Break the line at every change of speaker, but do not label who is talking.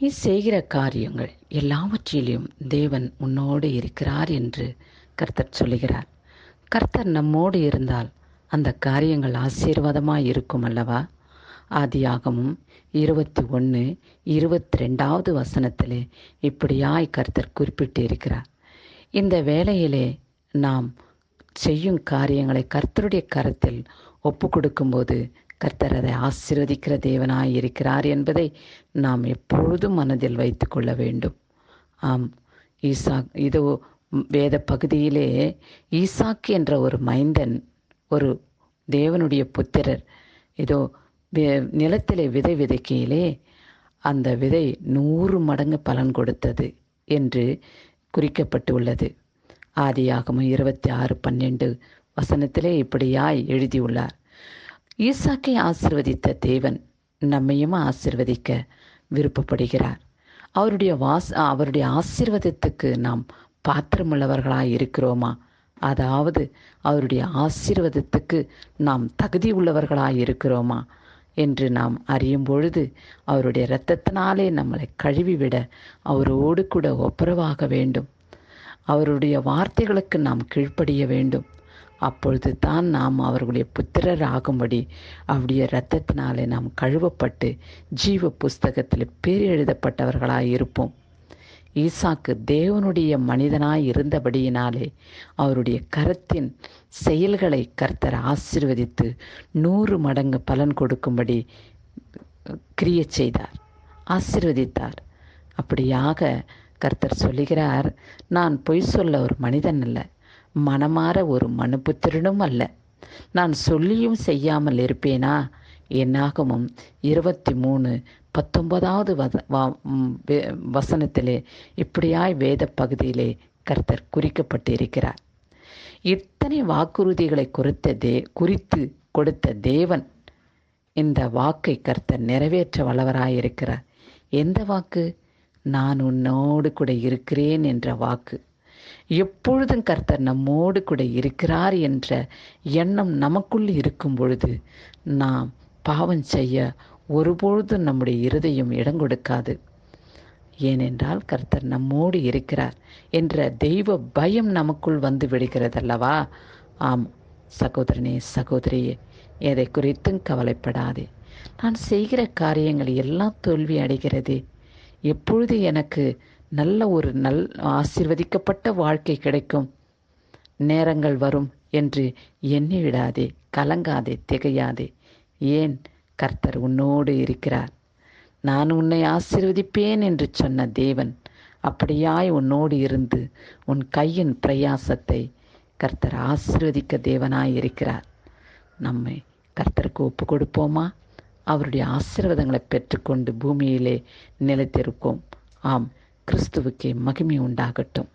நீ செய்கிற காரியங்கள் எல்லாவற்றிலும் தேவன் உன்னோடு இருக்கிறார் என்று கர்த்தர் சொல்லுகிறார். கர்த்தர் நம்மோடு இருந்தால் அந்த காரியங்கள் ஆசீர்வாதமாக இருக்கும் அல்லவா? ஆதியாகமும் இருபத்தி ஒன்று இருபத்தி ரெண்டாவது வசனத்திலே இப்படியாய் கர்த்தர் குறிப்பிட்டு இருக்கிறார் இந்த வேளையிலே நாம் செய்யும் காரியங்களை கர்த்தருடைய கரத்தில் ஒப்பு கொடுக்கும்போது கர்த்தர் அதை ஆசிர்வதிக்கிற தேவனாய் இருக்கிறார் என்பதை நாம் எப்பொழுதும் மனதில் வைத்து கொள்ள வேண்டும். ஆம் ஈசா இதோ வேத பகுதியிலே ஈசாக்கு என்ற ஒரு மைந்தன் ஒரு தேவனுடைய புத்திரர் இதோ நிலத்திலே விதை விதைக்கையிலே அந்த விதை நூறு மடங்கு பலன் கொடுத்தது என்று குறிக்கப்பட்டு உள்ளது ஆதியாகமும் இருபத்தி ஆறு பன்னெண்டு வசனத்திலே இப்படியாய் எழுதியுள்ளார். ஈசாக்கை ஆசிர்வதித்த தேவன் நம்மையும் ஆசிர்வதிக்க விருப்பப்படுகிறார். அவருடைய வாஸ் அவருடைய ஆசீர்வாதத்துக்கு நாம் பாத்திரமுள்ளவர்களாக இருக்கிறோமா? அதாவது அவருடைய ஆசீர்வாதத்துக்கு நாம் தகுதி உள்ளவர்களாக இருக்கிறோமா? என்று நாம் அறியும் பொழுது அவருடைய இரத்தத்தினாலே நம்மளை கழுவிவிட அவரோடு கூட ஒப்புரவாக வேண்டும். அவருடைய வார்த்தைகளுக்கு நாம் கீழ்ப்படிய வேண்டும். அப்பொழுது தான் நாம் அவர்களுடைய புத்திரர் ஆகும்படி அவருடைய இரத்தத்தினாலே நாம் கழுவப்பட்டு ஜீவ புஸ்தகத்தில் பேர் எழுதப்பட்டவர்களாய் இருப்போம். ஈசாக்கு தேவனுடைய மனிதனாய் இருந்தபடியினாலே அவருடைய கரத்தின் செயல்களை கர்த்தர் ஆசிர்வதித்து நூறு மடங்கு பலன் கொடுக்கும்படி கிரிய செய்தார் ஆசிர்வதித்தார். அப்படியாக கர்த்தர் சொல்லுகிறார் நான் பொய் சொல்ல ஒரு மனிதன் அல்ல மனமாற ஒரு மனுபுத்திரனும் அல்ல. நான் சொல்லியும் செய்யாமல் இருப்பேனா? என்னாகமும் இருபத்தி மூணு பத்தொன்பதாவது வே- வசனத்திலே இப்படியாய் வேத பகுதியிலே கர்த்தர் குறிக்கப்பட்டிருக்கிறார். இத்தனை வாக்குறுதிகளை குறித்த தே குறித்து கொடுத்த தேவன் இந்த வாக்கை கர்த்தர் நிறைவேற்ற வல்லவராயிருக்கிறார். எந்த வாக்கு? நான் உன்னோடு கூட இருக்கிறேன் என்ற வாக்கு. எப்பொழுதும் கர்த்தர் நம்மோடு கூட இருக்கிறார் என்ற எண்ணம் நமக்குள் இருக்கும் பொழுது நாம் பாவம் செய்ய ஒருபொழுதும் நம்முடைய இருதயம் இடம் கொடுக்காது. ஏனென்றால் கர்த்தர் நம்மோடு இருக்கிறார் என்ற தெய்வ பயம் நமக்குள் வந்து விடுகிறதல்லவா? ஆம் சகோதரனே சகோதரியே எதை குறித்தும் கவலைப்படாதே. நான் செய்கிற காரியங்கள் எல்லாம் தோல்வி அடைகிறதே. எப்பொழுது எனக்கு நல்ல ஒரு நல் ஆசிர்வதிக்கப்பட்ட வாழ்க்கை கிடைக்கும். நேரங்கள் வரும் என்று எண்ணி விடாதே கலங்காதே திகையாதே. ஏன்? கர்த்தர் உன்னோடு இருக்கிறார். நான் உன்னை ஆசிர்வதிப்பேன் என்று சொன்ன தேவன் அப்படியாய் உன்னோடு இருந்து உன் கையின் பிரயாசத்தை கர்த்தர் ஆசிர்வதிக்க தேவனாய் இருக்கிறார். நம்மை கர்த்தருக்கு ஒப்பு கொடுப்போமா அவருடைய ஆசீர்வாதங்களை பெற்றுக்கொண்டு பூமியிலே நிலைத்திருப்போம். ஆம். கிறிஸ்துவுக்கே மகிமை உண்டாகட்டும்.